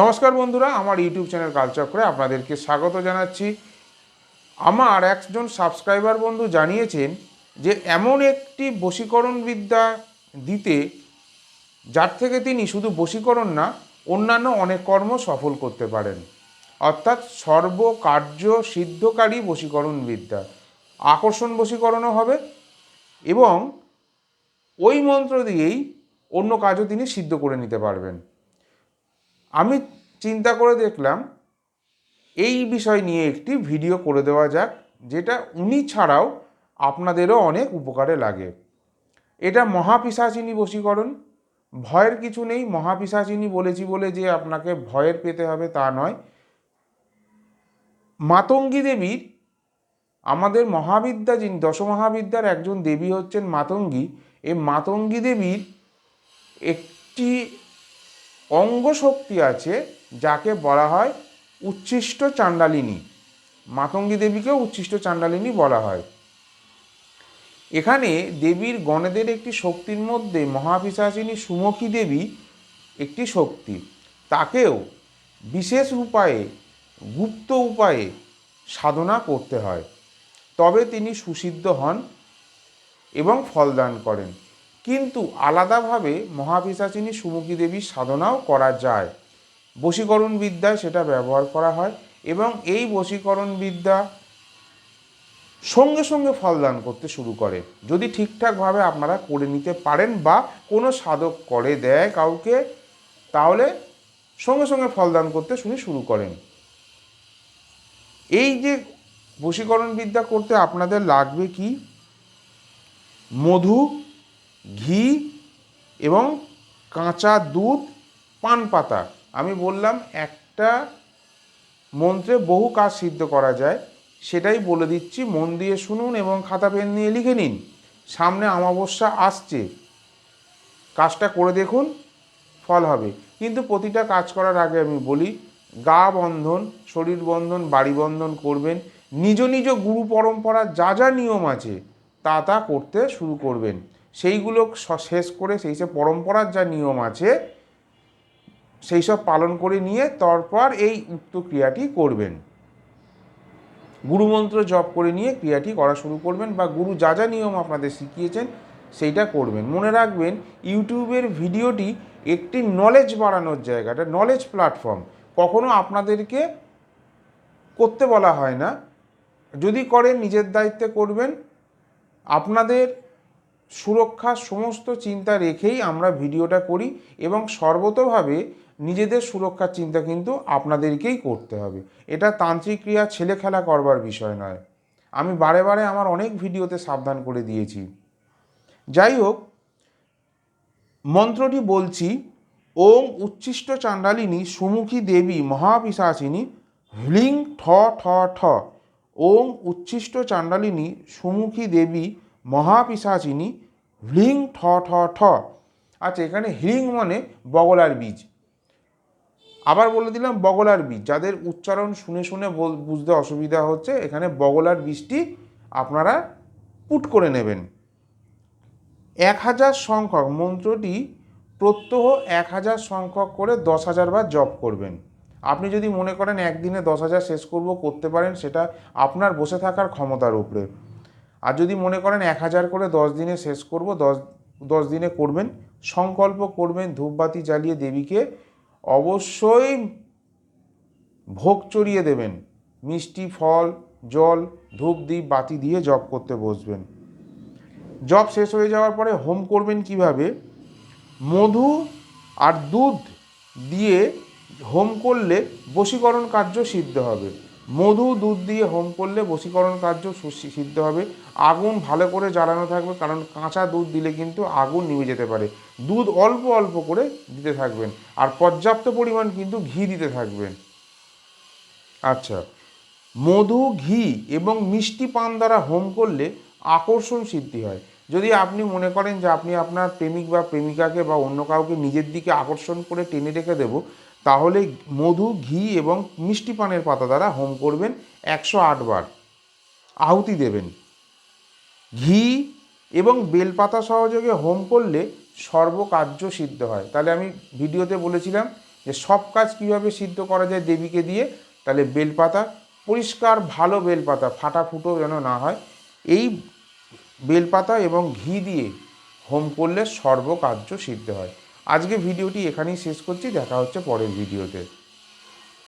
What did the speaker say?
নমস্কার বন্ধুরা, আমার ইউটিউব চ্যানেল কালচক্রে আপনাদেরকে স্বাগত জানাচ্ছি। আমার একজন সাবস্ক্রাইবার বন্ধু জানিয়েছেন যে, এমন একটি বশীকরণ বিদ্যা দিতে, যার থেকে তিনি শুধু বশীকরণ না, অন্যান্য অনেক কর্ম সফল করতে পারেন। অর্থাৎ সর্বকার্য সিদ্ধকারী বশীকরণ বিদ্যা আকর্ষণ বশীকরণও হবে এবং ওই মন্ত্র দিয়েই অন্য কাজও তিনি সিদ্ধ করে নিতে পারবেন। আমি চিন্তা করে দেখলাম, এই বিষয় নিয়ে একটি ভিডিও করে দেওয়া যাক, যেটা উনি ছাড়াও আপনাদেরও অনেক উপকারে লাগে। এটা মহাপিসাচিনী বশীকরণ। ভয়ের কিছু নেই মহাপিসাচিনী বলেছি বলে যে আপনাকে ভয়ের পেতে হবে তা নয়। মাতঙ্গী দেবীর, আমাদের মহাবিদ্যা যিনি, দশমহাবিদ্যার একজন দেবী হচ্ছেন মাতঙ্গী। এই মাতঙ্গী দেবীর একটি অঙ্গ শক্তি আছে যাকে বলা হয় উচ্ছিষ্ট চাণ্ডালিনী মাতঙ্গী দেবীকেও উচ্ছিষ্ট চাণ্ডালিনী বলা হয়। এখানে দেবীর গণেদের একটি শক্তির মধ্যে মহাপিশাচিনী সুমুখী দেবী একটি শক্তি। তাকেও বিশেষ উপায়ে, গুপ্ত উপায়ে সাধনা করতে হয়। তবে তিনি সুসিদ্ধ হন এবং ফলদান করেন। কিন্তু আলাদাভাবে মহাপিশাচিনী সুমুখী দেবীর সাধনাও করা যায়। বশীকরণ বিদ্যায় সেটা ব্যবহার করা হয় এবং এই বশীকরণ বিদ্যা সঙ্গে সঙ্গে ফলদান করতে শুরু করে। যদি ঠিকঠাকভাবে আপনারা করে নিতে পারেন বা কোনো সাধক করে দেয় কাউকে, তাহলে সঙ্গে সঙ্গে ফলদান করতে শুনি শুরু করেন। এই যে বশীকরণ বিদ্যা করতে আপনাদের লাগবে কি? মধু ঘি এবং কাঁচা দুধ পান পাতা। আমি বললাম, একটা মন্ত্রে বহু কাজ সিদ্ধ করা যায়, সেটাই বলে দিচ্ছি। মন দিয়ে শুনুন এবং খাতা পেন নিয়ে লিখে নিন। সামনে অমাবস্যা আসছে। কাজটা করে দেখুন, ফল হবে। কিন্তু প্রতিটা কাজ করার আগে আমি বলি, গা বন্ধন, শরীর বন্ধন, বাড়ি বন্ধন করবেন। নিজ নিজ গুরু পরম্পরার যা যা নিয়ম আছে, তা তা করতে শুরু করবেন। সেইগুলো শেষ করে সেই সব পরম্পরার যা নিয়ম আছে, সেই সব পালন করে নিয়ে তারপর এই উক্ত ক্রিয়াটি করবেন। গুরুমন্ত্র জপ করে নিয়ে ক্রিয়াটি করা শুরু করবেন বা গুরু যা যা নিয়ম আপনাদের শিখিয়েছেন সেইটা করবেন। মনে রাখবেন, ইউটিউবের ভিডিওটি একটি নলেজ বাড়ানোর জায়গা, এটা নলেজ প্ল্যাটফর্ম কখনো আপনাদেরকে করতে বলা হয় না। যদি করেন, নিজের দায়িত্বে করবেন। আপনাদের সুরক্ষার সমস্ত চিন্তা রেখেই আমরা ভিডিওটা করি এবং সর্বতভাবে নিজেদের সুরক্ষার চিন্তা কিন্তু আপনাদেরকেই করতে হবে। এটা তান্ত্রিক ক্রিয়া ছেলে খেলা করবার বিষয় নয়। আমি বারে বারে আমার অনেক ভিডিওতে সাবধান করে দিয়েছি। যাই হোক, মন্ত্রটি বলছি ওম উচ্ছিষ্ট চাণ্ডালিনী সুমুখী দেবী মহাপিশাচিনী হ্লিং ঠ ঠ ঠ। ওম উচ্ছিষ্ট চাণ্ডালিনী সুমুখী দেবী মহাপিশাচিনী হ্লিং ঠ ঠ ঠ। আচ্ছা এখানে হ্লিং মানে বগলার বীজ। আবার বলে দিলাম বগলার বীজ। যাদের উচ্চারণ শুনে শুনে বুঝতে অসুবিধা হচ্ছে, এখানে বগলার বীজটি আপনারা পুট করে নেবেন। এক হাজার সংখ্যক, মন্ত্রটি প্রত্যহ এক হাজার সংখ্যক করে দশ হাজার বার জপ করবেন। আপনি যদি মনে করেন একদিনে দশ হাজার শেষ করব, করতে পারেন, সেটা আপনার বসে থাকার ক্ষমতার উপরে। আর যদি মনে করেন এক হাজার করে দশ দিনে শেষ করব, দশ দশ দিনে করবেন, সংকল্প করবেন, ধূপবাতি জ্বালিয়ে দেবীকে অবশ্যই ভোগ চড়িয়ে দেবেন। মিষ্টি, ফল, জল, ধূপ দ্বীপ বাতি দিয়ে জপ করতে বসবেন। জব শেষ হয়ে যাওয়ার পরে হোম করবেন কীভাবে? মধু আর দুধ দিয়ে হোম করলে বশীকরণ কার্য সিদ্ধ হবে। মধু, দুধ দিয়ে হোম করলে বশীকরণ কার্য সিদ্ধ হবে। আগুন ভালো করে জ্বালানো থাকবে, কারণ কাঁচা দুধ দিলে কিন্তু আগুন নিভে যেতে পারে। দুধ অল্প অল্প করে দিতে থাকবেন, আর পর্যাপ্ত পরিমাণ কিন্তু ঘি দিতে থাকবেন। আচ্ছা মধু, ঘি এবং মিষ্টি পান দ্বারা হোম করলে আকর্ষণ সিদ্ধি হয়। যদি আপনি মনে করেন যে আপনি আপনার প্রেমিক বা প্রেমিকাকে বা অন্য কাউকে নিজের দিকে আকর্ষণ করে টেনে রেখে দেব তাহলে মধু, ঘি এবং মিষ্টি পানের পাতা দ্বারা হোম করবেন একশো বার। আহুতি দেবেন। ঘি এবং বেলপাতা সহযোগে হোম করলে সর্বকার্য সিদ্ধ হয়। তাহলে আমি ভিডিওতে বলেছিলাম যে সব কাজ কীভাবে সিদ্ধ করা যায় দেবীকে দিয়ে, তাহলে বেলপাতা, পরিষ্কার ভালো বেলপাতা ফাটা ফুটো যেন না হয়, এই বেলপাতা এবং ঘি দিয়ে হোম করলে সর্বকার্য সিদ্ধ হয়। আজকে ভিডিওটি এখানেই শেষ করছি দেখা হচ্ছে পরের ভিডিওতে।